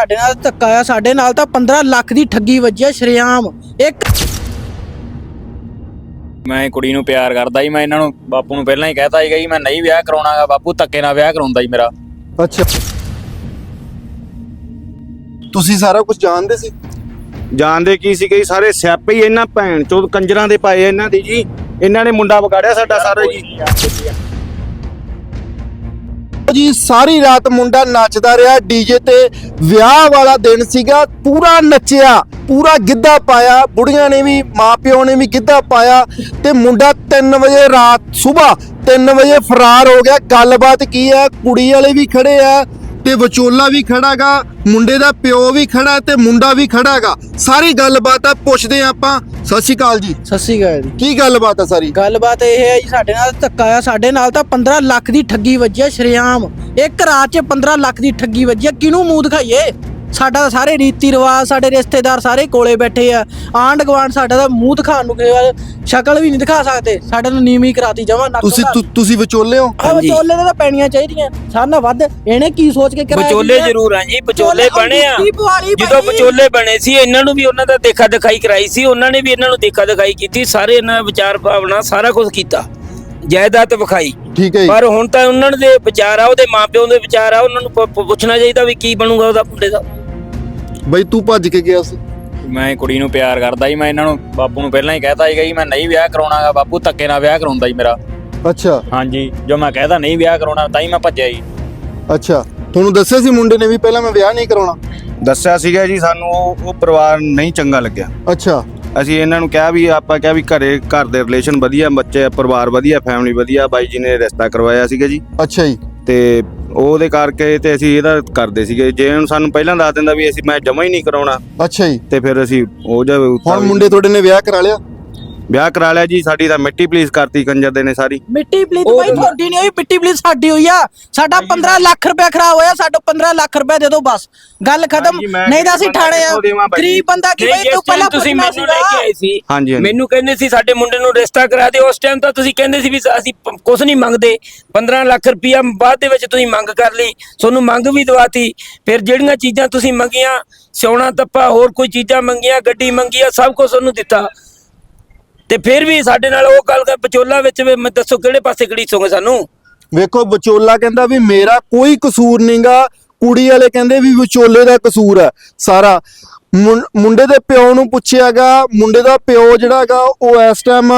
ਸਾਡੇ ਨਾਲ ਧੱਕਾ ਆ ਸਾਡੇ ਨਾਲ ਤਾਂ 15 ਲੱਖ ਦੀ ਠੱਗੀ ਵੱਜੀ ਆ ਸ਼ਰੇਆਮ। ਇੱਕ ਮੈਂ ਕੁੜੀ ਨੂੰ ਪਿਆਰ ਕਰਦਾ ਜੀ ਮੈਂ ਇਹਨਾਂ ਨੂੰ ਬਾਪੂ ਨੂੰ ਪਹਿਲਾਂ ਹੀ ਕਹਿਤਾ ਸੀਗਾ ਜੀ ਮੈਂ ਨਹੀਂ ਵਿਆਹ ਕਰਾਉਣਾਗਾ ਬਾਪੂ ਧੱਕੇ ਨਾਲ ਵਿਆਹ ਕਰਾਉਂਦਾ ਜੀ ਮੇਰਾ। ਅੱਛਾ। ਤੁਸੀਂ ਸਾਰਾ ਕੁਝ ਜਾਣਦੇ ਸੀ? ਜਾਣਦੇ ਕੀ ਸੀਗੇ ਜੀ, ਸਾਰੇ ਸਿਆਪੇ ਹੀ ਇਹਨਾਂ ਭੈਣ ਚੋਦ ਕੰਜਰਾਂ ਦੇ ਪਾਏ ਆ ਇਹਨਾਂ ਦੀ ਜੀ। ਇਹਨਾਂ ਨੇ ਮੁੰਡਾ ਵਿਗਾੜਿਆ ਸਾਡਾ ਸਾਰਾ ਜੀ। ਜੀ, ਸਾਰੀ ਰਾਤ ਮੁੰਡਾ ਨੱਚਦਾ ਰਿਹਾ, ਡੀਜੇ ਤੇ ਵਿਆਹ ਵਾਲਾ ਦਿਨ ਸੀਗਾ, ਪੂਰਾ ਨੱਚਿਆ, ਪੂਰਾ ਗਿੱਧਾ ਪਾਇਆ, ਬੁੜੀਆਂ ਨੇ ਵੀ, ਮਾਪਿਓ ਨੇ ਵੀ ਗਿੱਧਾ ਪਾਇਆ ਤੇ ਮੁੰਡਾ 3 ਵਜੇ ਰਾਤ ਸਵੇਰ 3 ਵਜੇ ਫਰਾਰ ਹੋ ਗਿਆ। ਗੱਲਬਾਤ ਕੀ ਹੈ? ਕੁੜੀ ਵਾਲੇ ਵੀ ਖੜੇ ਆ ਤੇ ਵਿਚੋਲਾ ਵੀ ਖੜਾਗਾ ਮੁੰਡੇ ਦਾ ਪਿਓ ਵੀ ਖੜਾ ਤੇ ਮੁੰਡਾ ਵੀ ਖੜਾਗਾ। ਸਾਰੀ ਗੱਲਬਾਤ ਆ ਪੁੱਛਦੇ ਆ ਆਪਾਂ। ਸਤਿ ਸ਼੍ਰੀ ਅਕਾਲ ਜੀ। ਸਤਿ ਸ਼੍ਰੀ ਅਕਾਲ ਜੀ। ਕੀ ਗੱਲਬਾਤ ਆ ਸਾਰੀ? ਗੱਲਬਾਤ ਇਹ ਹੈ ਜੀ ਸਾਡੇ ਨਾਲ ਧੱਕਾ ਆ ਸਾਡੇ ਨਾਲ ਤਾਂ 15 ਲੱਖ ਦੀ ਠੱਗੀ ਵੱਜੀ ਆ ਸ਼ਰੇਆਮ। ਇੱਕ ਰਾਤ 'ਚ 15 ਲੱਖ ਦੀ ਠੱਗੀ ਵੱਜੀ ਆ ਕਿਹਨੂੰ ਮੂੰਹ ਦਿਖਾਈਏ? ਸਾਡਾ ਤਾਂ ਸਾਰੇ ਰੀਤੀ ਰਿਵਾਜ ਸਾਡੇ ਰਿਸ਼ਤੇਦਾਰ ਸਾਰੇ ਕੋਲੇ ਬੈਠੇ ਆ। ਆਂਢ ਗੁਆਂਢ ਸਾਡਾ ਤਾਂ ਮੂੰਹ ਦਿਖਾਉਣ ਨੂੰ ਕਿਸੇ ਵੱਲ ਸ਼ਕਲ ਵੀ ਨਹੀਂ ਦਿਖਾ ਸਕਦੇ। ਸਾਡੇ ਨੂੰ ਨੀਵੀਂ ਕਰਾਤੀ ਜਮਾ ਨੱਕ ਤੁਸੀਂ ਤੁਸੀਂ ਵਿਚੋਲੇ ਹੋ? ਆ ਵਿਚੋਲੇ ਦੇ ਤਾਂ ਪੈਣੀਆਂ ਚਾਹੀਦੀਆਂ। ਸਾਡਾ ਵੱਧ ਇਹਨੇ ਕੀ ਸੋਚ ਕੇ ਕਰਾਇਆ ਵਿਚੋਲੇ? ਜ਼ਰੂਰ ਆ ਜੀ ਵਿਚੋਲੇ ਬਣੇ ਆ। ਜਦੋਂ। ਵਿਚੋਲੇ ਬਣੇ ਸੀ ਇਹਨਾਂ ਨੂੰ ਵੀ ਉਹਨਾਂ ਦਾ ਦੇਖਾ ਦਿਖਾਈ ਕਰਾਈ ਸੀ ਉਹਨਾਂ ਨੇ ਵੀ ਇਹਨਾਂ ਨੂੰ ਦੇਖਾ ਦਿਖਾਈ ਕੀਤੀ ਸਾਰੇ ਇਹਨਾਂ ਦਾ ਵਿਚਾਰ ਭਾਵਨਾ ਸਾਰਾ ਕੁਝ ਕੀਤਾ। ਜਾਇਦਾਦ ਵਿਖਾਈ। ਠੀਕ ਹੈ ਪਰ ਹੁਣ ਤਾਂ ਉਹਨਾਂ ਦੇ ਵਿਚਾਰ ਆ ਉਹਦੇ ਮਾਪਿਓ ਦੇ ਵਿਚਾਰ ਆ ਉਹਨਾਂ ਨੂੰ ਪੁੱਛਣਾ ਚਾਹੀਦਾ ਵੀ ਕੀ ਬਣੂਗਾ ਉਹਦਾ ਮੁੰਡੇ ਦਾ। ਬਈ ਤੂੰ ਭੱਜ ਕੇ ਗਿਆ ਸੀ। ਮੈਂ ਕੁੜੀ ਨੂੰ ਪਿਆਰ ਕਰਦਾ ਜੀ ਮੈਂ ਇਹਨਾਂ ਨੂੰ ਬਾਪੂ ਨੂੰ ਪਹਿਲਾਂ ਹੀ ਕਹਿਤਾ ਸੀਗਾ ਜੀ ਮੈਂ ਨਹੀਂ ਵਿਆਹ ਕਰਾਉਣਾਗਾ ਬਾਪੂ ਧੱਕੇ ਨਾਲ ਵਿਆਹ ਕਰਾਉਂਦਾ ਜੀ ਮੇਰਾ। ਅੱਛਾ। ਹਾਂਜੀ ਜੋ ਮੈਂ ਕਹਿਤਾ ਨਹੀਂ ਵਿਆਹ ਕਰਾਉਣਾ ਤਾਂ ਹੀ ਮੈਂ ਭੱਜਿਆ ਜੀ। ਅੱਛਾ ਤੁਹਾਨੂੰ ਦੱਸਿਆ ਸੀ ਮੁੰਡੇ ਨੇ ਵੀ ਪਹਿਲਾਂ ਮੈਂ ਵਿਆਹ ਨਹੀਂ ਕਰਾਉਣਾ? ਦੱਸਿਆ ਸੀਗਾ ਜੀ ਸਾਨੂੰ ਉਹ ਉਹ ਪਰਿਵਾਰ ਨਹੀਂ ਚੰਗਾ ਲੱਗਿਆ। ਅੱਛਾ। ਅਸੀਂ ਇਹਨਾਂ ਨੂੰ ਕਿਹਾ ਵੀ ਆਪਾਂ ਕਿਹਾ ਵੀ ਘਰੇ ਘਰ ਦੇ ਰਿਲੇਸ਼ਨ ਵਧੀਆ ਬੱਚੇ ਪਰਿਵਾਰ ਵਧੀਆ ਫੈਮਿਲੀ ਵਧੀਆ ਬਾਈ ਜੀ ਨੇ ਰਿਸ਼ਤਾ ਕਰਵਾਇਆ ਸੀਗਾ ਜੀ। ਅੱਛਾ ਜੀ। ਤੇ ਉਹਦੇ ਕਰਕੇ ਤੇ ਅਸੀਂ ਇਹਦਾ ਕਰਦੇ ਸੀਗੇ। ਜੇ ਹੁਣ ਸਾਨੂੰ ਪਹਿਲਾਂ ਦੱਸ ਦਿੰਦਾ ਵੀ ਅਸੀਂ ਮੈਂ ਜਮਾ ਹੀ ਨਹੀਂ ਕਰਾਉਣਾ ਅੱਛਾ ਜੀ। ਤੇ ਫਿਰ ਅਸੀਂ ਉਹ ਜਿਹਾ ਹੁਣ ਮੁੰਡੇ ਤੁਹਾਡੇ ਨੇ ਵਿਆਹ ਕਰਾ ਲਿਆ? ਵਿਆਹ ਕਰਾ ਲਿਆ ਜੀ ਸਾਡੀ ਤਾਂ ਮਿੱਟੀ ਪਲੀਜ਼ ਕਰਤੀ ਕੰਜਰ ਦੇ ਨੇ ਸਾਰੀ। ਮਿੱਟੀ ਪਲੀਤ ਭਾਈ ਤੁਹਾਡੀ ਨਹੀਂ ਹੋਈ ਮਿੱਟੀ ਪਲੀਤ ਸਾਡੀ ਹੋਈ ਆ। ਸਾਡਾ 15 ਲੱਖ ਰੁਪਏ ਖਰਾਬ ਹੋਇਆ ਸਾਡਾ 15 ਲੱਖ ਰੁਪਏ ਦੇ ਦਿਓ ਬਸ। ਗੱਲ ਖਤਮ। ਨਹੀਂ ਤਾਂ ਅਸੀਂ ਠਾਣੇ ਆ। ਬਾਈ? ਗਰੀਬ ਬੰਦਾ ਕੀ ਜਿਸ ਤੂੰ ਪਹਿਲਾਂ ਤੁਸੀਂ ਮੈਨੂੰ ਲੈ ਕੇ ਆਏ ਸੀ। ਹਾਂਜੀ। ਮੈਨੂੰ ਕਹਿੰਦੇ ਸੀ ਸਾਡੇ ਮੁੰਡੇ ਨੂੰ ਰਿਸ਼ਤਾ ਕਰਾ ਦਿਓ। ਉਸ ਟਾਈਮ ਤਾਂ ਤੁਸੀਂ ਕਹਿੰਦੇ ਸੀ ਵੀ ਅਸੀਂ ਕੁਛ ਨਹੀਂ ਮੰਗਦੇ। 15 ਲੱਖ ਰੁਪਇਆ ਬਾਅਦ ਦੇ ਵਿੱਚ ਤੁਸੀਂ ਮੰਗ ਕਰ ਲਈ। ਤੁਹਾਨੂੰ ਮੰਗ ਵੀ ਦਵਾਤੀ। ਫਿਰ ਜਿਹੜੀਆਂ ਚੀਜ਼ਾਂ ਤੁਸੀਂ ਮੰਗੀਆਂ ਸੋਨਾ ਤੱਪਾ ਹੋਰ ਕੋਈ ਚੀਜ਼ਾਂ ਮੰਗੀਆਂ ਗੱਡੀ ਮੰਗੀ ਆ ਸਭ ਕੁਝ ਉਹਨੂੰ ਦਿੱਤਾ। ਤੇ ਫਿਰ ਵੀ ਸਾਡੇ ਨਾਲ ਉਹ ਗੱਲ ਕਰ ਵਿੱਚ ਵੀ ਮੈਂ ਦੱਸੋ ਕਿਹੜੇ ਪਾਸੇ ਘੜੀਸੋਗੇ ਸਾਨੂੰ? ਵੇਖੋ ਵਿਚੋਲਾ ਕਹਿੰਦਾ ਵੀ ਮੇਰਾ ਕੋਈ ਕਸੂਰ ਨਹੀਂਗਾ ਕੁੜੀ ਵਾਲੇ ਕਹਿੰਦੇ ਵੀ ਵਿਚੋਲੇ ਦਾ ਕਸੂਰ ਹੈ ਸਾਰਾ। ਮੁੰਡੇ ਦੇ ਪਿਓ ਨੂੰ ਪੁੱਛਿਆਗਾ ਮੁੰਡੇ ਦਾ ਪਿਓ ਜਿਹੜਾਗਾ ਉਹ ਇਸ ਟਾਈਮ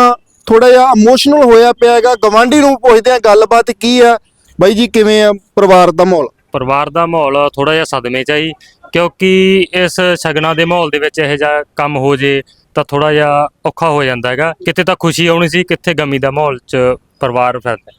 ਥੋੜਾ ਜਿਹਾ ਇਮੋਸ਼ਨਲ ਹੋਇਆ ਪਿਆਗਾ ਗਵਾਂਢੀ ਨੂੰ ਪੁੱਛਦੇ ਆ ਗੱਲਬਾਤ ਕੀ ਆ ਬਾਈ ਜੀ ਕਿਵੇਂ ਆ ਪਰਿਵਾਰ ਦਾ ਮਾਹੌਲ? ਪਰਿਵਾਰ ਦਾ ਮਾਹੌਲ ਥੋੜਾ ਜਿਹਾ ਸਦਮੇ ਚ ਆ ਜੀ ਕਿਉਂਕਿ ਇਸ ਸ਼ਗਨਾਂ ਦੇ ਮਾਹੌਲ ਦੇ ਵਿੱਚ ਇਹੋ ਜਿਹਾ ਕੰਮ ਹੋ ਜੇ ਤਾਂ ਥੋੜਾ ਜਿਹਾ ਔਖਾ ਹੋ ਜਾਂਦਾ ਹੈਗਾ। ਕਿਤੇ ਤਾਂ ਖੁਸ਼ੀ ਆਉਣੀ ਸੀ ਕਿੱਥੇ ਗਮੀ ਦਾ ਮਾਹੌਲ ਚ ਪਰਿਵਾਰ ਫਿਰਦਾ।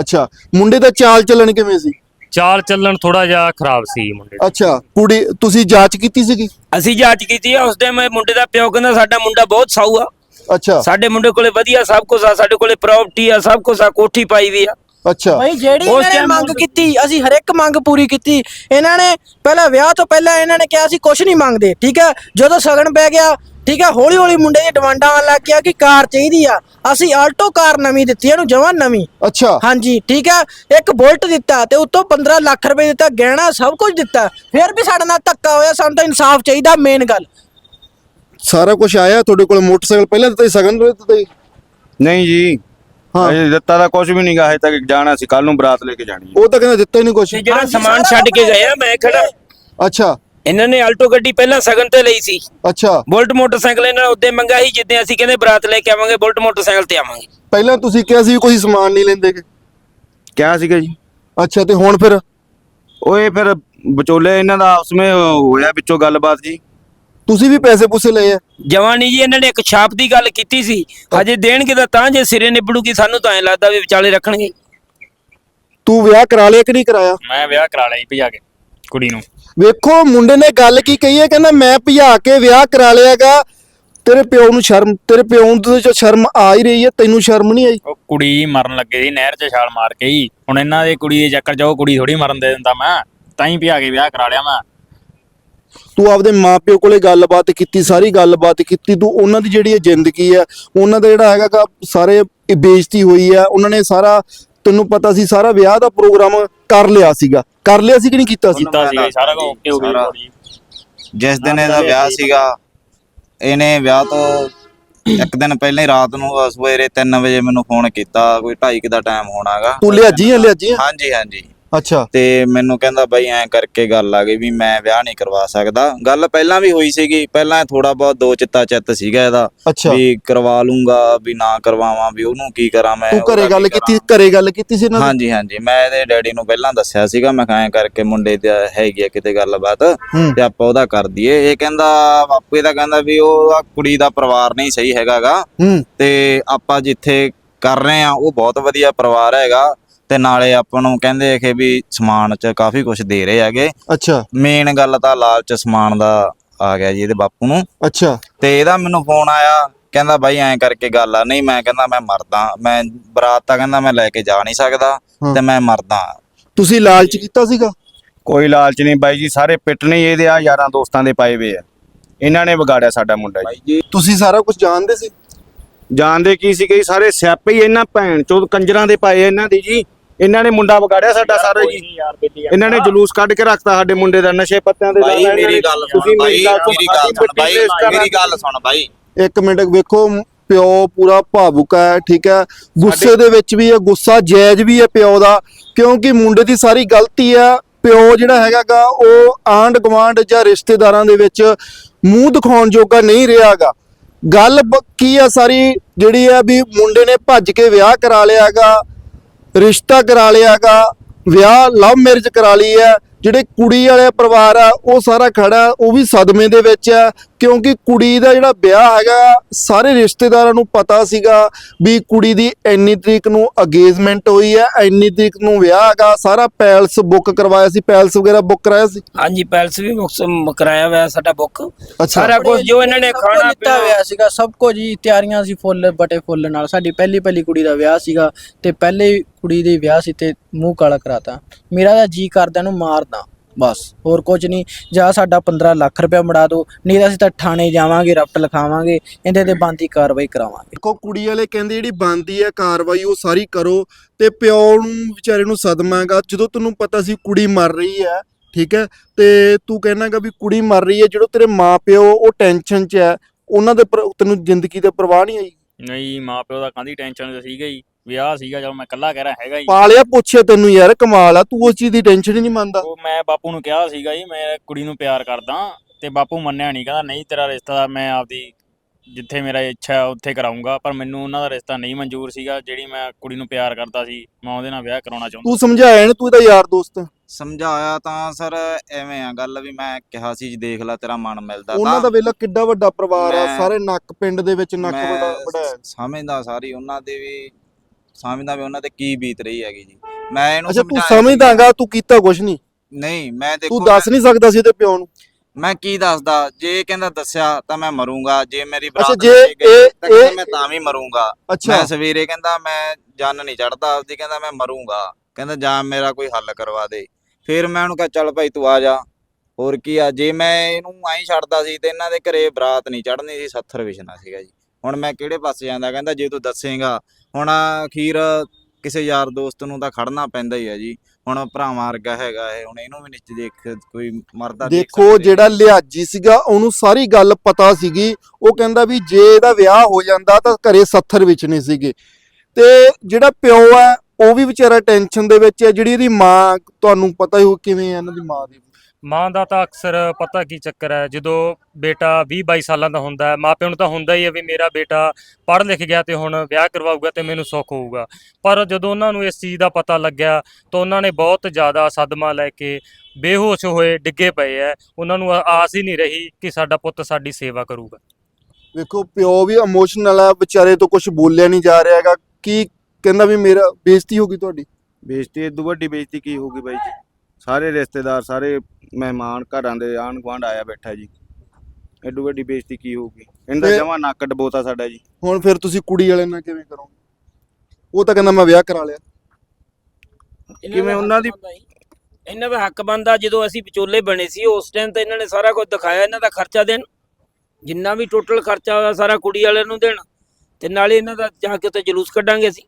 ਅੱਛਾ ਮੁੰਡੇ ਦਾ ਚਾਲ ਚੱਲਣ ਕਿਵੇਂ ਸੀ? ਚਾਲ ਚੱਲਣ ਥੋੜਾ ਜਿਹਾ ਖਰਾਬ ਸੀ ਮੁੰਡੇ ਦਾ। ਅੱਛਾ ਕੁੜੀ ਤੁਸੀਂ ਜਾਂਚ ਕੀਤੀ ਸੀਗੀ? ਅਸੀਂ ਜਾਂਚ ਕੀਤੀ ਆ ਉਸ ਟਾਈਮ ਮੁੰਡੇ ਦਾ ਪਿਓ ਕਹਿੰਦਾ ਸਾਡਾ ਮੁੰਡਾ ਬਹੁਤ ਸਾਊ ਆ। ਅੱਛਾ। ਸਾਡੇ ਮੁੰਡੇ ਕੋਲੇ ਵਧੀਆ ਸਭ ਕੁਝ ਆ ਸਾਡੇ ਕੋਲੇ ਪ੍ਰਾਪਰਟੀ ਆ ਸਭ ਕੁਝ ਆ ਕੋਠੀ ਪਾਈ ਵੀ ਆ। ਅੱਛਾ। ਭਾਈ ਜਿਹੜੀ ਉਸ ਇਹਨਾਂ ਨੇ time ਮੰਗ ਕੀਤੀ ਅਸੀਂ ਹਰ ਇੱਕ ਮੰਗ ਪੂਰੀ ਕੀਤੀ। ਇਹਨਾਂ ਨੇ ਪਹਿਲਾਂ ਵਿਆਹ ਤੋਂ ਪਹਿਲਾਂ ਇਹਨਾਂ ਨੇ ਕਿਹਾ ਅਸੀਂ ਕੁਝ ਨਹੀਂ ਮੰਗਦੇ ਠੀਕ ਹੈ? ਜਦੋਂ ਸਗਨ ਪੈ ਗਿਆ ਠੀਕ ਹੈ ਹੌਲੀ ਹੌਲੀ ਮੁੰਡੇ ਦੀ ਡਿਮਾਂਡਾਂ ਆਉਣ ਲੱਗ ਗਿਆ ਕਿ ਕਾਰ ਚਾਹੀਦੀ ਆ। ਅਸੀਂ ਆਲਟੋ ਕਾਰ ਨਵੀਂ ਦਿੱਤੀ ਇਹਨੂੰ ਜਮਾਂ ਨਵੀਂ। ਅੱਛਾ। ਹਾਂਜੀ ਠੀਕ ਹੈ ਇੱਕ ਬੁਲਟ ਦਿੱਤਾ ਤੇ ਉਤੋਂ 15 ਲੱਖ ਰੁਪਏ ਦਿੱਤਾ ਗਹਿਣਾ ਸਭ ਕੁਝ ਦਿੱਤਾ। ਫਿਰ ਵੀ ਸਾਡੇ ਨਾਲ ਧੱਕਾ ਹੋਇਆ ਸਾਨੂੰ ਤਾਂ ਇਨਸਾਫ ਚਾਹੀਦਾ ਮੇਨ ਗੱਲ। ਸਾਰਾ ਕੁਝ ਆਇਆ ਤੁਹਾਡੇ ਕੋਲ ਮੋਟਰਸਾਈਕਲ ਪਹਿਲਾਂ ਦਿੱਤਾ ਸੀ ਸਗਨ ਦੇ ਦਿੱਤਾ ਸੀ? ਨਹੀਂ ਜੀ ਹਾਂ। ਅਜੇ ਦਿੱਤਾ ਤਾਂ ਕੁਝ ਵੀ ਨਹੀਂ ਗਾ ਹਜੇ ਤੱਕ ਜਾਣਾ ਸੀ ਕੱਲ ਨੂੰ ਬਰਾਤ ਲੈ ਕੇ ਜਾਣੀ ਹੈ। ਉਹ ਤਾਂ ਕਹਿੰਦਾ ਦਿੱਤਾ ਹੀ ਨਹੀਂ ਕੁਝ ਜਿਹੜਾ ਸਮਾਨ ਛੱਡ ਕੇ ਗਏ ਆ ਮੈਂ ਖੜਾ ਅੱਛਾ। ਇਹਨਾਂ ਨੇ ਆਲਟੋ ਗੱਡੀ ਪਹਿਲਾਂ ਸਗਨ ਤੇ ਲਈ ਸੀ। ਅੱਛਾ। ਬੁਲਟ ਮੋਟਰਸਾਈਕਲ ਇਹਨਾਂ ਨੇ ਉੱਤੇ ਮੰਗਾ ਸੀ ਜਿੱਦੇ ਅਸੀਂ ਕਹਿੰਦੇ ਬਰਾਤ ਲੈ ਕੇ ਆਵਾਂਗੇ ਬੁਲਟ ਮੋਟਰਸਾਈਕਲ ਤੇ ਆਵਾਂਗੇ। ਪਹਿਲਾਂ ਤੁਸੀਂ ਕਿਹਾ ਸੀ ਵੀ ਕੋਈ ਸਮਾਨ ਨਹੀਂ ਲੈਂਦੇ ਗੇ। ਕਿਹਾ ਸੀਗਾ ਜੀ। ਅੱਛਾ ਤੇ ਹੁਣ ਫਿਰ? ਓਏ ਫਿਰ ਵਿਚੋਲੇ ਇਹਨਾਂ ਦਾ ਆਪਸ ਵਿੱਚ ਹੋਇਆ ਵਿੱਚੋਂ ਗੱਲਬਾਤ ਜੀ। ਤੁਸੀਂ ਵੀ ਪੈਸੇ ਪੂਸੇ ਲਏ ਆ? ਜਵਾਨੀ ਜੀ ਇਹਨਾਂ ਨੇ ਇੱਕ ਛਾਪ ਦੀ ਗੱਲ ਕੀਤੀ ਸੀ। ਹਜੇ ਦੇਣਗੇ ਤਾਂ ਤਾਂ ਜੇ ਸਿਰੇ ਨਿਬੜੂਗੀ ਸਾਨੂੰ ਤਾਂ ਐ ਲੱਗਦਾ ਵੀ ਵਿਚਾਲੇ ਰੱਖਣਗੇ। ਤੂੰ ਵਿਆਹ ਕਰਾ ਲਿਆ ਕਿ ਨਹੀਂ ਕਰਾਇਆ? ਮੈਂ ਵਿਆਹ ਕਰਾ ਲਿਆ ਜੀ ਭਜਾ ਕੇ ਕੁੜੀ ਨੂੰ। ਵੇਖੋ ਮੁੰਡੇ ਨੇ ਗੱਲ ਕੀ ਕਹੀ ਹੈ? ਕਹਿੰਦਾ ਮੈਂ ਭਜਾ ਕੇ ਵਿਆਹ ਕਰਾ ਲਿਆਗਾ। ਤੇਰੇ ਪਿਓ ਨੂੰ ਸ਼ਰਮ ਤੇਰੇ ਪਿਓ ਨੂੰ ਤੇ ਸ਼ਰਮ ਆ ਹੀ ਰਹੀ ਹੈ। ਤੈਨੂੰ ਸ਼ਰਮ ਨਹੀਂ ਆਈ? ਉਹ ਕੁੜੀ ਮਰਨ ਲੱਗੇ ਸੀ ਨਹਿਰ 'ਚ ਛਾਲ ਮਾਰ ਕੇ ਹੀ। ਹੁਣ ਇਹਨਾਂ ਦੇ ਕੁੜੀ ਦੇ ਚੱਕਰ 'ਚ ਉਹ ਕੁੜੀ ਥੋੜੀ ਮਰਨ ਦੇ ਦਿੰਦਾ ਮੈਂ। ਤਾਂ ਹੀ ਭਜਾ ਕੇ ਵਿਆਹ ਕਰਾ ਲਿਆ ਮੈਂ। ਤੂੰ ਆਪਦੇ ਮਾਪਿਓ ਕੋਲੇ ਗੱਲਬਾਤ ਕੀਤੀ ਸਾਰੀ ਗੱਲਬਾਤ ਕੀਤੀ। ਤੂੰ ਉਹਨਾਂ ਦੀ ਜਿਹੜੀ ਇਹ ਜ਼ਿੰਦਗੀ ਹੈ ਉਹਨਾਂ ਦਾ ਜਿਹੜਾ ਹੈਗਾ ਗਾ ਸਾਰੇ ਇਹ ਬੇਇੱਜ਼ਤੀ ਹੋਈ ਹੈ। ਉਹਨਾਂ ਨੇ ਸਾਰਾ ਤੈਨੂੰ ਪਤਾ ਸੀ ਸਾਰਾ ਵਿਆਹ ਦਾ ਪ੍ਰੋਗਰਾਮ ਕਰ ਲਿਆ ਸੀਗਾ। ਕਰ ਲਿਆ ਸੀ ਕਿ ਨਹੀਂ ਕੀਤਾ ਸੀ? ਕੀਤਾ ਸੀ ਸਾਰਾ ਕੁਝ ਓਕੇ ਹੋ ਗਿਆ। ਜੀ। ਜਿਸ ਦਿਨ ਇਹਦਾ ਵਿਆਹ ਸੀਗਾ ਇਹਨੇ ਵਿਆਹ ਤੋਂ ਇੱਕ ਦਿਨ ਪਹਿਲਾਂ ਹੀ ਰਾਤ ਨੂੰ ਸਵੇਰੇ 3 ਵਜੇ ਮੈਨੂੰ ਫੋਨ ਕੀਤਾ ਕੋਈ 2:30 ਦਾ ਟਾਈਮ ਹੋਣਾਗਾ। ਤੂੰ ਲਿਆਜੀ ਲਿਆਜੀ ਹਾਂਜੀ ਹਾਂਜੀ। ਅੱਛਾ। ਤੇ ਮੈਨੂੰ ਕਹਿੰਦਾ ਬਾਈ ਐਂ ਕਰਕੇ ਗੱਲ ਆ ਗਈ ਵੀ ਮੈਂ ਵਿਆਹ ਨਹੀਂ ਕਰਵਾ ਸਕਦਾ। ਗੱਲ ਪਹਿਲਾਂ ਵੀ ਹੋਈ ਸੀਗੀ ਪਹਿਲਾਂ ਥੋੜਾ ਬਹੁਤ ਦੋ ਚਿੱਤਾ ਚਿੱਤ ਸੀਗਾ ਇਹਦਾ। ਵੀ ਕਰਵਾ ਲੂੰਗਾ ਵੀ ਨਾ ਕਰਵਾਵਾਂ ਵੀ ਉਹਨੂੰ ਕੀ ਕਰਾਂ ਮੈਂ ਤੂੰ ਘਰੇ ਗੱਲ ਕੀਤੀ। ਘਰੇ ਗੱਲ ਕੀਤੀ ਸੀ ਦੀ? ਹਾਂਜੀ ਹਾਂਜੀ। ਮੈਂ ਇਹਦੇ ਡੈਡੀ ਨੂੰ ਪਹਿਲਾਂ ਦੱਸਿਆ ਸੀਗਾ ਮੈਂ ਐਂ ਕਰਕੇ ਮੁੰਡੇ ਤੇ ਹੈਗੀ ਆ ਕਿਤੇ ਗੱਲਬਾਤ ਤੇ ਆਪਾਂ ਉਹਦਾ ਕਰ ਦਈਏ। ਇਹ ਕਹਿੰਦਾ ਬਾਪੂ ਇਹਦਾ ਕਹਿੰਦਾ ਵੀ ਉਹ ਕੁੜੀ ਦਾ ਪਰਿਵਾਰ ਨਹੀਂ ਸਹੀ ਹੈਗਾਗਾ। ਤੇ ਆਪਾਂ ਜਿੱਥੇ ਕਰ ਰਹੇ ਆ ਉਹ ਬਹੁਤ ਵਧੀਆ ਪਰਿਵਾਰ ਹੈਗਾ। ਤੇ ਨਾਲੇ ਆਪਾਂ ਨੂੰ ਕਹਿੰਦੇ ਕਿ ਵੀ ਸਮਾਨ ਚ ਕਾਫੀ ਕੁਝ ਦੇ ਰਹੇ ਹੈਗੇ। ਅੱਛਾ। ਮੇਨ ਗੱਲ ਤਾਂ ਲਾਲਚ ਸਮਾਨ ਦਾ ਆ ਗਿਆ ਜੀ ਇਹਦੇ ਬਾਪੂ ਨੂੰ। ਅੱਛਾ। ਤੇ ਇਹਦਾ ਮੈਨੂੰ ਫੋਨ ਆਇਆ ਕਹਿੰਦਾ ਬਾਈ ਐਂ ਕਰਕੇ ਗੱਲ ਆ ਨਹੀਂ ਮੈਂ ਕਹਿੰਦਾ ਮੈਂ ਮਰਦਾ ਮੈਂ ਬਰਾਤ ਤਾਂ ਕਹਿੰਦਾ ਮੈਂ ਲੈ ਕੇ ਜਾ ਨਹੀਂ ਸਕਦਾ। ਤੇ ਮੈਂ ਮਰਦਾ। ਤੁਸੀਂ ਲਾਲਚ ਕੀਤਾ ਸੀਗਾ? ਕੋਈ ਲਾਲਚ ਨਹੀਂ ਬਾਈ ਜੀ ਸਾਰੇ ਪਿੱਟਣੇ ਹੀ ਇਹਦੇ ਆ ਯਾਰਾਂ ਦੋਸਤਾਂ ਦੇ ਪਾਏ ਵੇ ਆ। ਇਹਨਾਂ ਨੇ ਵਿਗਾੜਿਆ ਸਾਡਾ ਮੁੰਡਾ ਜੀ। ਤੁਸੀਂ ਸਾਰਾ ਕੁਝ ਜਾਣਦੇ ਸੀ? ਜਾਣਦੇ ਕੀ ਸੀਗੇ ਜੀ ਸਾਰੇ ਸਿਆਪੇ ਹੀ ਇਹਨਾਂ ਭੈਣ ਚੋਦ ਕੰਜਰਾਂ ਦੇ ਪਾਏ ਇਹਨਾਂ ਦੀ ਜੀ। ਇਹਨਾਂ ਨੇ ਮੁੰਡਾ ਵਿਗਾੜਿਆ ਸਾਡਾ ਸਾਰਾ ਜੀ। ਇਹਨਾਂ ਨੇ ਜਲੂਸ ਕੱਢ ਕੇ ਰੱਖਤਾ ਸਾਡੇ ਮੁੰਡੇ ਦਾ ਨਸ਼ੇ ਪੱਤਿਆਂ ਦੇ ਬਾਈ ਮੇਰੀ ਗੱਲ ਸੁਣ ਬਾਈ ਮੇਰੀ ਗੱਲ ਸੁਣ ਬਾਈ ਮੇਰੀ ਗੱਲ ਸੁਣ ਬਾਈ। ਇੱਕ ਮਿੰਟ ਵੇਖੋ ਪਿਓ ਪੂਰਾ ਭਾਵੁਕ ਹੈ ਠੀਕ ਹੈ? ਗੁੱਸੇ ਦੇ ਵਿੱਚ ਵੀ ਹੈ ਗੁੱਸਾ ਜਾਇਜ਼ ਵੀ ਹੈ ਪਿਓ ਦਾ ਕਿਉਂਕਿ ਮੁੰਡੇ ਦੀ ਸਾਰੀ ਗਲਤੀ ਹੈ ਪਿਓ ਜਿਹੜਾ ਹੈਗਾਗਾ ਉਹ ਆਂਡ ਗਵਾਂਡ ਜਾਂ ਰਿਸ਼ਤੇਦਾਰਾਂ ਦੇ ਵਿੱਚ ਮੂੰਹ ਦਿਖਾਉਣ ਜੋਗਾ ਨਹੀਂ ਰਿਹਾਗਾ। ਗੱਲ ਕੀ ਆ ਸਾਰੀ ਜਿਹੜੀ ਹੈ ਵੀ ਮੁੰਡੇ ਨੇ ਭੱਜ ਕੇ ਵਿਆਹ ਕਰਾ ਲਿਆਗਾ ਰਿਸ਼ਤਾ ਕਰਾ ਲਿਆਗਾ, ਵਿਆਹ ਲਵ ਮੈਰਿਜ ਕਰਾ ਲਈ ਹੈ, ਜਿਹੜੇ ਕੁੜੀ ਵਾਲੇ ਪਰਿਵਾਰ ਆ, ਉਹ ਸਾਰਾ ਖੜਾ, ਉਹ ਵੀ ਸਦਮੇ ਦੇ ਵਿੱਚ ਆ ਕਿਉਂਕਿ ਕੁੜੀ ਦਾ ਜਿਹੜਾ ਵਿਆਹ ਹੈਗਾ ਸਾਰੇ ਰਿਸ਼ਤੇਦਾਰਾਂ ਨੂੰ ਪਤਾ ਸੀਗਾ ਵੀ ਕੁੜੀ ਦੀ ਇੰਨੀ ਤਰੀਕ ਨੂੰ ਅਗੇਜਮੈਂਟ ਹੋਈ ਹੈ ਇੰਨੀ ਤਰੀਕ ਨੂੰ ਵਿਆਹ ਹੈਗਾ ਸਾਰਾ ਪੈਲਸ ਬੁੱਕ ਕਰਵਾਇਆ ਸੀ ਪੈਲਸ ਵਗੈਰਾ ਬੁੱਕ ਕਰਾਇਆ ਸੀ? ਹਾਂਜੀ ਪੈਲਸ ਵੀ ਬੁੱਕ ਕਰਾਇਆ ਹੋਇਆ ਸਾਡਾ ਬੁੱਕ ਸਾਰਾ ਕੁਝ ਜੋ ਇਹਨਾਂ ਨੇ ਖਾਣਾ ਪੀਣਾ। ਹੋਇਆ ਸੀਗਾ ਸਭ ਕੁਝ ਹੀ ਤਿਆਰੀਆਂ ਸੀ ਫੁੱਲ ਬਟੇ ਫੁੱਲ ਨਾਲ। ਸਾਡੀ ਪਹਿਲੀ ਪਹਿਲੀ ਕੁੜੀ ਦਾ ਵਿਆਹ ਸੀਗਾ ਤੇ ਪਹਿਲੇ ਕੁੜੀ ਦੇ ਵਿਆਹ ਸੀ ਤੇ ਮੂੰਹ ਕਾਲਾ ਕਰਾਤਾ। ਮੇਰਾ ਤਾਂ ਜੀ ਕਰਦਾ ਇਹਨੂੰ ਮਾਰਦਾ। ਬਸ ਹੋਰ ਕੁਝ ਨਹੀਂ ਜਾਂ ਸਾਡਾ 15 ਲੱਖ ਰੁਪਇਆ ਮੜਾ ਦਿਓ ਨਹੀਂ ਤਾਂ ਅਸੀਂ ਤਾਂ ਥਾਣੇ ਜਾਵਾਂਗੇ ਰਫਟ ਲਿਖਾਵਾਂਗੇ ਇਹਦੇ ਤੇ ਬੰਦੀ ਕਾਰਵਾਈ ਕਰਾਵਾਂਗੇ। ਦੇਖੋ ਕੁੜੀ ਵਾਲੇ ਕਹਿੰਦੇ ਜਿਹੜੀ ਬੰਦੀ ਹੈ ਕਾਰਵਾਈ ਉਹ ਸਾਰੀ ਕਰੋ ਤੇ ਪਿਓ ਨੂੰ ਵਿਚਾਰੇ ਨੂੰ ਸਦਮਾ ਹੈਗਾ। ਜਦੋਂ ਤੈਨੂੰ ਪਤਾ ਸੀ ਕੁੜੀ ਮਰ ਰਹੀ ਹੈ ਠੀਕ ਹੈ ਤੇ ਤੂੰ ਕਹਿਣਾਗਾ ਵੀ ਕੁੜੀ ਮਰ ਰਹੀ ਹੈ ਜਦੋਂ ਤੇਰੇ ਮਾਪਿਓ ਉਹ ਟੈਨਸ਼ਨ 'ਚ ਹੈ ਉਹਨਾਂ ਦੇ ਪਰ- ਤੈਨੂੰ ਜ਼ਿੰਦਗੀ ਤੇ ਪਰਵਾਹ ਨਹੀਂ ਆਈ? ਨਹੀਂ ਮਾਪਿਓ ਦਾ ਕਾਹਦੀ ਟੈਨਸ਼ਨ ਤੇ ਸੀਗਾ ਹੀ। ਵਿਆਹ ਸੀਗਾ ਜਦੋਂ ਮੈਂ ਇਕੱਲਾ ਕਹਿ ਰਿਹਾ ਹੈਗਾ ਹੀ। ਪਾਲਿਆ ਪੁੱਛਿਆ ਤੈਨੂੰ ਯਾਰ ਕਮਾਲ ਆ ਤੂੰ ਉਸ ਚੀਜ਼ ਦੀ ਟੈਨਸ਼ਨ ਹੀ ਨਹੀਂ ਮੰਨਦਾ। ਉਹ ਮੈਂ ਬਾਪੂ ਨੂੰ ਕਿਹਾ ਸੀਗਾ ਜੀ ਮੈਂ ਕੁੜੀ ਨੂੰ ਪਿਆਰ ਕਰਦਾ ਤੇ ਬਾਪੂ ਮੰਨਿਆ ਨਹੀਂ ਕਹਿੰਦਾ ਨਹੀਂ ਤੇਰਾ ਰਿਸ਼ਤਾ ਮੈਂ ਆਪਦੀ ਜਿੱਥੇ ਮੇਰਾ ਇੱਛਾ ਹੈ ਉੱਥੇ ਕਰਾਉਂਗਾ ਪਰ ਮੈਨੂੰ ਉਹਨਾਂ ਦਾ ਰਿਸ਼ਤਾ ਨਹੀਂ ਮਨਜ਼ੂਰ ਸੀਗਾ ਜਿਹੜੀ ਮੈਂ ਕੁੜੀ ਨੂੰ ਪਿਆਰ ਕਰਦਾ ਸੀ ਮੈਂ ਉਹਦੇ ਨਾਲ ਵਿਆਹ ਕਰਾਉਣਾ ਚਾਹੁੰਦਾ ਤੂੰ ਸਮਝਾਇਆ ਨੀ ਤੂੰ ਇਹਦਾ ਯਾਰ ਦੋਸਤ। ਸਮਝਾਇਆ ਤਾਂ ਸਰ ਐਵੇਂ ਆ ਗੱਲ ਵੀ ਮੈਂ ਕਿਹਾ ਸੀ ਜੀ ਦੇਖ ਲੈ ਤੇਰਾ ਮਨ ਮਿਲਦਾ ਉਹਨਾਂ ਤਾਂ ਦਾ ਵੇਲਾ ਕਿੱਡਾ ਵੱਡਾ ਪਰਿਵਾਰ ਆ ਮੈਂ- ਸਾਰੇ ਨੱਕ ਪਿੰਡ ਦੇ ਵਿੱਚ ਨੱਕ ਮੈਂ ਵੱਡਾ ਵੱਡਾ ਹੈ। ਸਮਝਦਾ ਸਾਰੀ ਉਹਨਾਂ ਦੇ ਵੀ ਸਮਝਦਾ ਵੀ ਉਹਨਾਂ ਤੇ ਕੀ ਬੀਤ ਰਹੀ ਹੈਗੀ ਜੀ। ਮੈਂ ਇਹਨੂੰ ਅੱਛਾ ਤੂੰ ਸਮਝਾਇਆ। ਸਮਝਦਾਗਾ ਤੂੰ ਕੀਤਾ ਕੁਝ ਨਹੀਂ। ਨਹੀਂ ਮੈਂ ਦੇਖੋ ਤੂੰ ਦੱਸ ਨਹੀਂ ਸਕਦਾ ਸੀ ਇਹਦੇ ਪਿਓ ਨੂੰ। ਮੈਂ ਕੀ ਦੱਸਦਾ? ਜੇ ਕਹਿੰਦਾ ਦੱਸਿਆ ਤਾਂ ਮੈਂ ਮਰੂੰਗਾ। ਜੇ ਮੇਰੀ ਅੱਛਾ, ਬਰਾਤ ਜੇ ਲੈ ਕੇ ਗਏ ਇਹ- ਤਾਂ ਕਹਿੰਦਾ ਇਹ- ਮੈਂ ਤਾਂ ਵੀ ਮਰੂੰਗਾ। ਅੱਛਾ। ਮੈਂ ਸਵੇਰੇ ਕਹਿੰਦਾ ਮੈਂ ਜਨ ਨਹੀਂ ਚੜਦਾ ਆਪਦੀ ਕਹਿੰਦਾ ਮੈਂ ਮਰੂੰਗਾ। ਕਹਿੰਦਾ ਜਾਂ ਮੇਰਾ ਕੋਈ ਹੱਲ ਕਰਵਾ ਦੇ। ਫਿਰ ਮੈਂ ਉਹਨੂੰ ਕਿਹਾ ਚੱਲ ਭਾਈ ਤੂੰ ਆ ਜਾ। ਹੋਰ ਕੀ ਆ ਜੇ ਮੈਂ ਇਹਨੂੰ ਐਂ ਛੱਡਦਾ ਸੀ ਤੇ ਇਹਨਾਂ ਦੇ ਘਰੇ ਬਰਾਤ ਨਹੀਂ ਚੜਨੀ ਸੀ 70 ਵਿਸ਼ਨਾ ਸੀਗਾ ਜੀ। ਹੁਣ ਮੈਂ ਕਿਹੜੇ ਪਾਸੇ ਜਾਂਦਾ? ਕਹਿੰਦਾ ਜੇ ਤੂੰ ਦੱਸੇਗਾ ਹੁਣ ਅਖੀਰ ਕਿਸੇ ਯਾਰ ਦੋਸਤ ਨੂੰ ਤਾਂ ਖੜਨਾ ਪੈਂਦਾ ਹੀ ਆ ਜੀ। ਹੁਣ ਭਰਾਵਾਂ ਵਰਗਾ ਹੈਗਾ ਇਹ ਹੁਣ ਇਹਨੂੰ ਵੀ ਨਿੱਚ ਦੇਖ ਕੋਈ ਮਰਦਾ ਦੇਖ। ਜਿਹੜਾ ਲਿਆਜੀ ਸੀਗਾ ਉਹਨੂੰ ਸਾਰੀ ਗੱਲ ਪਤਾ ਸੀਗੀ। ਉਹ ਕਹਿੰਦਾ ਵੀ ਜੇ ਇਹਦਾ ਵਿਆਹ ਹੋ ਜਾਂਦਾ ਤਾਂ ਘਰੇ 70 ਵਿੱਚ ਨਹੀਂ ਸੀਗੇ। ਤੇ ਜਿਹੜਾ ਪਿਓ ਹੈ ਉਹ ਵੀ ਵਿਚਾਰਾ ਟੈਨਸ਼ਨ ਦੇ ਵਿੱਚ ਹੈ। ਜਿਹੜੀ ਇਹਦੀ ਮਾਂ ਤੁਹਾਨੂੰ ਪਤਾ ਹੀ ਹੋ ਕਿਵੇਂ ਹੈ ਇਹਨਾਂ ਦੀ ਮਾਂ ਦੀ। ਮਾਂ ਦਾ ਤਾਂ ਅਕਸਰ ਪਤਾ ਕੀ ਚੱਕਰ ਹੈ ਜਦੋਂ ਬੇਟਾ 20 22 ਸਾਲਾਂ ਦਾ ਹੁੰਦਾ ਹੈ ਮਾਪਿਆਂ ਨੂੰ ਤਾਂ ਹੁੰਦਾ ਹੀ ਹੈ ਵੀ ਮੇਰਾ ਬੇਟਾ ਪੜ੍ਹ ਲਿਖ ਗਿਆ ਤੇ ਹੁਣ ਵਿਆਹ ਕਰਵਾਊਗਾ ਤੇ ਮੈਨੂੰ ਸੁੱਖ ਹੋਊਗਾ। ਪਰ ਜਦੋਂ ਉਹਨਾਂ ਨੂੰ ਇਸ ਚੀਜ਼ ਦਾ ਪਤਾ ਲੱਗਿਆ ਤਾਂ ਉਹਨਾਂ ਨੇ ਬਹੁਤ ਜ਼ਿਆਦਾ ਸਦਮਾ ਲੈ ਕੇ ਬੇਹੋਸ਼ ਹੋਏ ਡਿੱਗੇ ਪਏ ਐ ਉਹਨਾਂ ਨੂੰ ਆ- ਆਸ ਹੀ ਨਹੀਂ ਰਹੀ ਕਿ ਸਾਡਾ ਪੁੱਤ ਸਾਡੀ ਸੇਵਾ ਕਰੂਗਾ। ਵੇਖੋ ਪਿਓ ਵੀ ਇਮੋਸ਼ਨਲ ਹੈ ਵਿਚਾਰੇ ਤੋਂ ਕੁਝ ਬੋਲਿਆ ਨਹੀਂ ਜਾ ਰਿਹਾ ਹੈਗਾ। ਕੀ ਕਹਿੰਦਾ ਵੀ ਮੇਰਾ ਬੇਇੱਜ਼ਤੀ ਹੋ ਗਈ ਤੁਹਾਡੀ? ਬੇਇੱਜ਼ਤੀ ਇਦੋਂ ਵੱਡੀ ਬੇਇੱਜ਼ਤੀ ਕੀ ਹੋਊਗੀ ਬਾਈ ਜੀ? ਸਾਰੇ ਰਿਸ਼ਤੇਦਾਰ ਸਾਰੇ ਮਹਿਮਾਨ ਘਰਾਂ ਦੇ ਆਣ ਗੁਆਂਢ ਆਇਆ ਬੈਠਾ ਜੀ। ਐਡੂ ਵੱਡੀ ਬੇਇੱਜ਼ਤੀ ਕੀ ਹੋਊਗੀ? ਇਹਦਾ ਤੇ- ਜਮਾ ਨੱਕ ਡਬੋਤਾ ਸਾਡਾ ਜੀ। ਹੁਣ ਫਿਰ ਤੁਸੀਂ ਕੁੜੀ ਵਾਲੇ ਨਾਲ ਕਿਵੇਂ ਕਰੋਗੇ? ਉਹ ਤਾਂ ਕਹਿੰਦਾ ਮੈਂ ਵਿਆਹ ਕਰਾ ਲਿਆ। ਇਹਨਾਂ ਕਿਵੇਂ ਦਾ ਉਹਨਾਂ ਦੀ- ਹੱਕ ਬਣਦਾ ਜੀ। ਇਹਨਾਂ ਦਾ ਹੱਕ ਬਣਦਾ ਜਦੋਂ ਅਸੀਂ ਵਿਚੋਲੇ ਬਣੇ ਸੀ ਉਸ ਟਾਈਮ ਤੇ ਇਹਨਾਂ ਨੇ ਸਾਰਾ ਕੁਝ ਦਿਖਾਇਆ ਇਹਨਾਂ ਦਾ ਖਰਚਾ ਦੇਣ। ਜਿੰਨਾ ਵੀ ਟੋਟਲ ਖਰਚਾ ਹੋਇਆ ਸਾਰਾ ਕੁੜੀ ਵਾਲਿਆਂ ਨੂੰ ਦੇਣ। ਤੇ ਨਾਲੇ ਇਹਨਾਂ ਦਾ ਜਾ ਕੇ ਉੱਤੇ ਜਲੂਸ ਕੱਢਾਂਗੇ ਅਸੀਂ।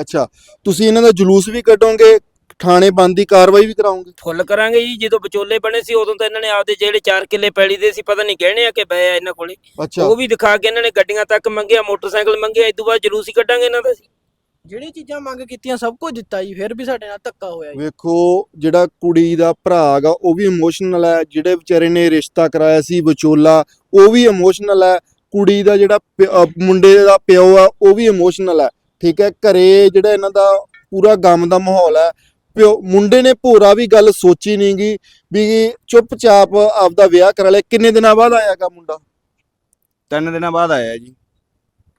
ਅੱਛਾ ਤੁਸੀਂ ਇਹਨਾਂ ਦਾ ਜਲੂਸ ਵੀ ਕੱਢੋਗੇ ਥਾਣੇ ਬੰਦ ਦੀ ਕਾਰਵਾਈ ਵੀ ਕਰਾਓਗੇ ਫੁੱਲ ਕਰਾਂਗੇ ਜੀ ਜਦੋਂ ਵਿਚੋਲੇ ਬਣੇ ਸੀ ਉਦੋਂ ਤਾਂ ਇਹਨਾਂ ਨੇ ਆਪਦੇ ਜਿਹੜੇ 4 ਕਿੱਲੇ ਪੈਲੀ ਦੇ ਸੀ ਪਤਾ ਨਹੀਂ ਗਹਿਣੇ ਆ ਕਿ ਪਏ ਆ ਇਹਨਾਂ ਕੋਲੇ। ਅੱਛਾ। ਉਹ ਵੀ ਦਿਖਾ ਕੇ ਇਹਨਾਂ ਨੇ ਗੱਡੀਆਂ ਤੱਕ ਮੰਗਿਆ ਮੋਟਰਸਾਈਕਲ ਮੰਗਿਆ ਇਸ ਤੋਂ ਬਾਅਦ ਜਲੂਸ ਹੀ ਕੱਢਾਂਗੇ ਇਹਨਾਂ ਦਾ ਜਿਹੜੀ ਚੀਜ਼ਾਂ ਮੰਗ ਕੀਤੀਆਂ ਸਭ ਕੁਝ ਦਿੱਤਾ ਜੀ ਫਿਰ ਵੀ ਸਾਡੇ ਨਾਲ ਧੱਕਾ ਹੋਇਆ ਜੀ। ਵੇਖੋ ਜਿਹੜਾ ਕੁੜੀ ਦਾ ਭਰਾ ਹੈਗਾ ਉਹ ਵੀ ਇਮੋਸ਼ਨਲ ਹੈ ਜਿਹੜੇ ਵਿਚਾਰੇ ਨੇ ਰਿਸ਼ਤਾ ਕਰਾਇਆ ਸੀ ਵਿਚੋਲਾ ਉਹ ਵੀ ਇਮੋਸ਼ਨਲ ਹੈ। ਕੁੜੀ ਦਾ ਜਿਹੜਾ ਪਿ- ਅਹ ਮੁੰਡੇ ਦਾ ਪਿਓ ਆ ਉਹ ਵੀ ਇਮੋਸ਼ਨਲ ਹੈ। ਠੀਕ ਹੈ ਘਰੇ ਜਿਹੜਾ ਇਹਨਾਂ ਦਾ ਪੂਰਾ ਗਮ ਦਾ ਮਾਹੌਲ ਹੈ ਪਿਓ ਮੁੰਡੇ ਨੇ ਭੋਰਾ ਵੀ ਗੱਲ ਸੋਚੀ ਨਹੀਂਗੀ ਵੀ ਚੁੱਪਚਾਪ ਆਪਦਾ ਵਿਆਹ ਕਰਾ ਲਿਆ। ਕਿੰਨੇ ਦਿਨਾਂ ਬਾਅਦ ਆਇਆਗਾ ਮੁੰਡਾ? ਤਿੰਨ ਦਿਨਾਂ ਬਾਅਦ ਆਇਆ ਜੀ।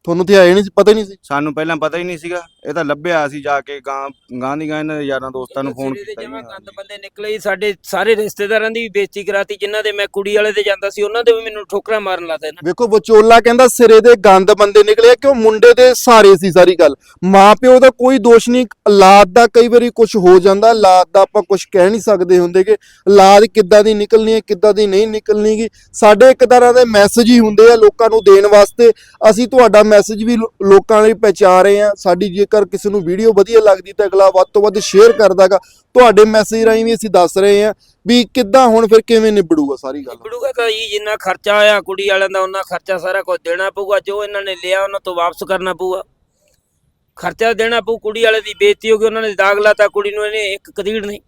ਤੁਹਾਨੂੰ ਤੇ ਆਏ ਨਹੀਂ ਸੀ ਪਤਾ ਹੀ ਨਹੀਂ ਸੀ। ਸਾਨੂੰ ਪਹਿਲਾਂ ਪਤਾ ਹੀ ਨਹੀਂ ਸੀਗਾ। ਇਹ ਤਾਂ ਲੱਭਿਆ ਸੀ ਜਾ ਕੇ ਗਾਂ ਗਾਂ ਦੀ ਗਾਂ ਇਹਨਾਂ ਦੇ ਯਾਰਾਂ ਦੋਸਤਾਂ ਨੂੰ ਫੋਨ ਸਿਰੇ ਕੀਤਾ ਜਮਾਂ ਜੀ। ਗੰਦ ਬੰਦੇ ਨਿਕਲੇ ਜੀ, ਸਾਡੇ ਸਾਰੇ ਰਿਸ਼ਤੇਦਾਰਾਂ ਦੀ ਵੀ ਬੇਇੱਜ਼ਤੀ ਕਰਾਤੀ ਜਿਨ੍ਹਾਂ ਦੇ ਮੈਂ ਕੁੜੀ ਵਾਲੇ ਤੇ ਜਾਂਦਾ ਸੀ ਉਹਨਾਂ ਦੇ ਵੀ ਮੈਨੂੰ ਠੋਕਰਾਂ ਮਾਰਨ ਲੱਗ ਇਹਨਾਂ ਵੇਖੋ ਵਿਚੋਲਾ ਕਹਿੰਦਾ ਸਿਰੇ ਦੇ ਗੰਦ ਬੰਦੇ ਨਿਕਲੇ ਕਿ ਉਹ ਮੁੰਡੇ ਦੇ ਸਹਾਰੇ ਸੀ ਸਾਰੀ ਗੱਲ। ਮਾਪਿਓ ਦਾ ਕੋਈ ਦੋਸ਼ ਨਹੀਂ ਔਲਾਦ ਦਾ ਕਈ ਵਾਰੀ ਕੁਝ ਹੋ ਜਾਂਦਾ ਔਲਾਦ ਦਾ ਆਪਾਂ ਕੁਝ ਕਹਿ ਨਹੀਂ ਸਕਦੇ ਹੁੰਦੇ ਕਿ ਔਲਾਦ ਕਿੱਦਾਂ ਦੀ ਨਿਕਲਣੀ ਹੈ ਕਿੱਦਾਂ ਦੀ ਨਹੀਂ ਨਿਕਲਣੀਗੀ। ਸਾਡੇ ਇੱਕ ਤਰ੍ਹਾਂ ਦੇ ਮੈਸੇਜ ਹੀ ਹੁੰਦੇ ਆ ਲੋਕਾਂ ਨੂੰ ਦੇਣ ਵਾਸਤੇ। ਅਸੀਂ ਤੁਹਾਡਾ ਮੈਸੇਜ ਵੀ ਲੋ- ਲੋਕਾਂ ਲਈ ਪਹੁੰਚਾ ਰਹੇ ਆ ਸਾਡੀ ਜੇਕਰ ਕਿਸੇ ਨੂੰ ਵੀਡੀਓ ਵਧੀਆ ਲੱਗਦੀ ਤਾਂ ਅਗਲਾ ਵੱਧ ਤੋਂ ਵੱਧ ਸ਼ੇਅਰ ਕਰਦਾਗਾ। ਤੁਹਾਡੇ ਮੈਸੇਜ ਰਾਹੀਂ ਵੀ ਅਸੀਂ ਦੱਸ ਰਹੇ ਆ ਵੀ ਕਿੱਦਾਂ ਹੁਣ ਫਿਰ ਕਿਵੇਂ ਨਿਬੜੂਗਾ ਸਾਰੀ ਗੱਲ। ਨਿਬੜੂਗਾ ਤਾਂ ਜਿੰਨਾ ਖਰਚਾ ਆਇਆ ਕੁੜੀ ਵਾਲਿਆਂ ਦਾ ਉਹਨਾਂ ਖਰਚਾ ਸਾਰਾ ਕੁਝ ਦੇਣਾ ਪਊਗਾ ਜੋ ਇਹਨਾਂ ਨੇ ਲਿਆ ਉਹਨਾਂ ਤੋਂ ਵਾਪਸ ਕਰਨਾ ਪਊਗਾ। ਖਰਚਾ ਦੇਣਾ ਪਊ ਕੁੜੀ ਵਾਲੇ ਦੀ ਬੇਇੱਜ਼ਤੀ ਹੋ ਗਈ ਉਹਨਾਂ ਨੇ ਦਾਗ ਲਾਤਾ ਕੁੜੀ ਨੂੰ ਇਹਨੇ ਇੱਕ ਕਦੀੜ ਨਹੀਂ।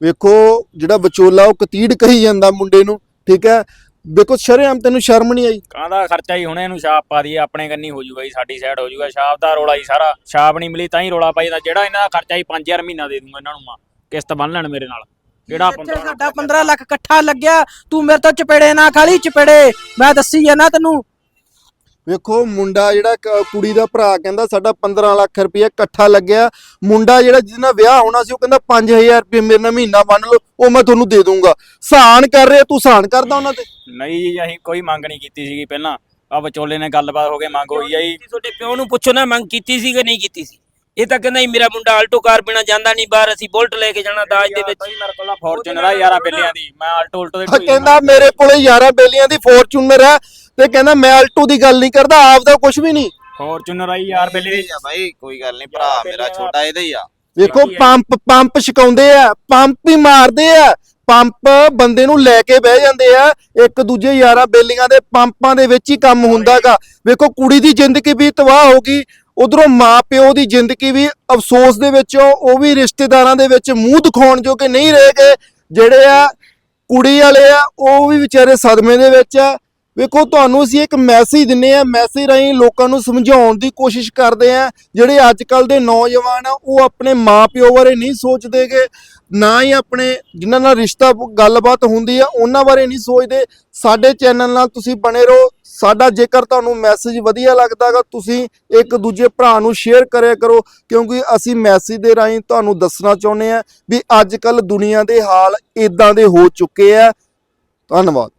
ਵੇਖੋ ਜਿਹੜਾ ਵਿਚੋਲਾ ਉਹ ਕਤੀੜ ਕਹੀ ਜਾਂਦਾ ਮੁੰਡੇ ਨੂੰ ਠੀਕ ਹੈ? ਵੇਖੋ ਸ਼ਰੇਆਮ ਤੈਨੂੰ ਸ਼ਰਮ ਨਹੀਂ ਆਈ? ਕਾਹਦਾ ਖਰਚਾ ਹੀ ਹੁਣੇ ਇਹਨੂੰ ਛਾਪ ਪਾ ਦਈਏ ਆਪਣੇ ਕੰਨੀ ਹੋ ਜਾਊਗਾ ਜੀ ਸਾਡੀ ਸਾਈਡ ਹੋ ਜਾਊਗਾ ਛਾਪ ਦਾ ਰੋਲਾ ਹੀ ਸਾਰਾ। ਛਾਪ ਨਹੀਂ ਮਿਲੀ ਤਾਂ ਹੀ ਰੋਲਾ ਪਾਈਦਾ ਜਿਹੜਾ ਇਹਨਾਂ ਦਾ ਖਰਚਾ ਹੀ 5000 ਮਹੀਨਾ ਦੇ ਦੂੰਗਾ ਇਹਨਾਂ ਨੂੰ ਮੈਂ ਕਿਸ਼ਤ ਬੰਨ ਲੈਣ ਮੇਰੇ ਨਾਲ। ਜਿਹੜਾ ਇੱਥੇ ਸਾਡਾ 15 ਲੱਖ ਇਕੱਠਾ ਲੱਗਿਆ ਤੂੰ ਮੇਰੇ ਤੋਂ ਚਪੇੜੇ ਨਾ ਖਾਲੀ ਚਪੇੜੇ। ਮੈਂ ਦੱਸੀ ਜਾਣਾ ਤੈਨੂੰ ਵੇਖੋ ਮੁੰਡਾ ਜਿਹੜਾ ਕੁੜੀ ਦਾ ਭਰਾ ਕਹਿੰਦਾ ਸਾਡਾ 15 ਲੱਖ ਰੁਪਏ ਇਕੱਠਾ ਲੱਗਿਆ। ਮੁੰਡਾ ਜਿਹੜਾ ਜਿਹਦੇ ਨਾਲ ਵਿਆਹ ਹੋਣਾ ਸੀ ਉਹ ਕਹਿੰਦਾ 5000 ਰੁਪਏ ਮੇਰੇ ਨਾਲ ਮਹੀਨਾ ਬੰਨ ਲਓ ਉਹ ਮੈਂ ਤੁਹਾਨੂੰ ਦੇ ਦੂੰਗਾ। ਸਹਾਨ ਕਰ ਰਿਹਾ ਤੂੰ ਸਹਾਨ ਕਰਦਾ ਉਹਨਾਂ ਤੇ? ਨਹੀਂ ਜੀ ਅਸੀਂ ਕੋਈ ਮੰਗ ਨਹੀਂ ਕੀਤੀ ਸੀਗੀ ਪਹਿਲਾਂ। ਆ ਵਿਚੋਲੇ ਨੇ ਗੱਲਬਾਤ ਹੋ ਕੇ ਮੰਗ ਹੋਈ ਆ ਜੀ। ਤੁਹਾਡੇ ਪਿਓ ਨੂੰ ਪੁੱਛੋ ਨਾ ਮੰਗ ਕੀਤੀ ਸੀ ਕਿ ਨਹੀਂ ਕੀਤੀ ਸੀ? ਇਹ ਤਾਂ ਕਹਿੰਦਾ ਸੀ ਮੇਰਾ ਮੁੰਡਾ ਆਲਟੋ ਕਾਰ ਬਿਨਾ ਜਾਂਦਾ ਨਹੀਂ ਬਾਹਰ ਅਸੀਂ ਬੁਲਟ ਲੈ ਕੇ ਜਾਣਾ ਦਾਜ ਦੇ ਵਿੱਚ। ਬਈ ਮੇਰੇ ਕੋਲ ਫੋਰਚੂਨਰ ਆ ਯਾਰਾ ਬਿੱਲਿਆਂ ਦੀ। ਮੈਂ ਆਲਟੋ ਉਲਟੋ ਦੇ ਢੋਈ ਕਹਿੰਦਾ ਮੇਰੇ ਕੋਲੇ 11 ਬੇਲੀਆਂ ਦੀ ਫੋਰਚੂਨਰ ਹੈ ਤੇ ਕਹਿੰਦਾ ਮੈਂ ਅਲਟੋ ਦੀ ਗੱਲ ਨਹੀਂ ਕਰਦਾ ਆਪਦਾ ਕੁਝ ਵੀ ਨਹੀਂ। ਫੋਰਚੂਨਰ ਆਈ ਯਾਰ ਬਿੱਲੀ ਦੀ। ਆ ਬਾਈ ਕੋਈ ਗੱਲ ਨਹੀਂ ਭਰਾ ਮੇਰਾ ਛੋਟਾ ਇਹਦਾ ਹੀ ਆ। ਵੇਖੋ ਪੰਪ ਪੰਪ ਛਕਾਉਂਦੇ ਆ ਪੰਪ ਹੀ ਮਾਰਦੇ ਆ। ਪੰਪ ਬੰਦੇ ਨੂੰ ਲੈ ਕੇ ਬਹਿ ਜਾਂਦੇ ਆ ਇੱਕ ਦੂਜੇ ਯਾਰਾਂ ਬੇਲੀਆਂ ਦੇ ਪੰਪਾਂ ਦੇ ਵਿੱਚ ਹੀ ਕੰਮ ਹੁੰਦਾਗਾ। ਵੇਖੋ ਕੁੜੀ ਦੀ ਜ਼ਿੰਦਗੀ ਵੀ ਤਬਾਹ ਹੋ ਗਈ ਉਧਰੋਂ ਮਾਂ ਪਿਓ ਦੀ ਜ਼ਿੰਦਗੀ ਵੀ ਅਫਸੋਸ ਦੇ ਵਿੱਚ ਉਹ ਵੀ ਰਿਸ਼ਤੇਦਾਰਾਂ ਦੇ ਵਿੱਚ ਮੂੰਹ ਦਿਖਾਉਣ ਜੋ ਕਿ ਨਹੀਂ ਰਹੇ ਗਏ। ਜਿਹੜੇ ਆ ਕੁੜੀ ਵਾਲੇ ਆ, ਉਹ ਵੀ ਵਿਚਾਰੇ ਸਦਮੇ ਦੇ ਵਿੱਚ ਆ। ਵੇਖੋ, ਤੁਹਾਨੂੰ ਅਸੀਂ ਇੱਕ ਮੈਸੇਜ ਦਿੰਨੇ ਆ ਮੈਸੇਜ ਰਾਹੀਂ ਲੋਕਾਂ ਨੂੰ ਸਮਝਾਉਣ ਦੀ ਕੋਸ਼ਿਸ਼ ਕਰਦੇ ਆ। ਜਿਹੜੇ ਅੱਜ ਕੱਲ ਦੇ ਨੌਜਵਾਨ ਆ, ਉਹ ਆਪਣੇ ਮਾਪਿਓ ਬਾਰੇ ਨਹੀਂ ਸੋਚਦੇਗੇ, ਨਾ ਹੀ ਆਪਣੇ ਜਿਨ੍ਹਾਂ ਨਾਲ ਰਿਸ਼ਤਾ ਗੱਲਬਾਤ ਹੁੰਦੀ ਆ, ਉਹਨਾਂ ਬਾਰੇ ਨਹੀਂ ਸੋਚਦੇ। ਸਾਡੇ ਚੈਨਲ ਨਾਲ ਤੁਸੀਂ ਬਣੇ ਰਹੋ। ਸਾਡਾ ਜੇਕਰ ਤੁਹਾਨੂੰ ਮੈਸੇਜ ਵਧੀਆ ਲੱਗਦਾਗਾ, ਤੁਸੀਂ ਇੱਕ ਦੂਜੇ ਭਰਾ ਨੂੰ ਸ਼ੇਅਰ ਕਰਿਆ ਕਰੋ, ਕਿਉਂਕਿ ਅਸੀਂ ਮੈਸੇਜ ਦੇ ਰਾਹੀਂ ਤੁਹਾਨੂੰ ਦੱਸਣਾ ਚਾਹੁੰਦੇ ਆ ਵੀ ਅੱਜ ਕੱਲ ਦੁਨੀਆ ਦੇ ਹਾਲ ਇਦਾਂ ਦੇ ਹੋ ਚੁੱਕੇ ਆ। ਧੰਨਵਾਦ।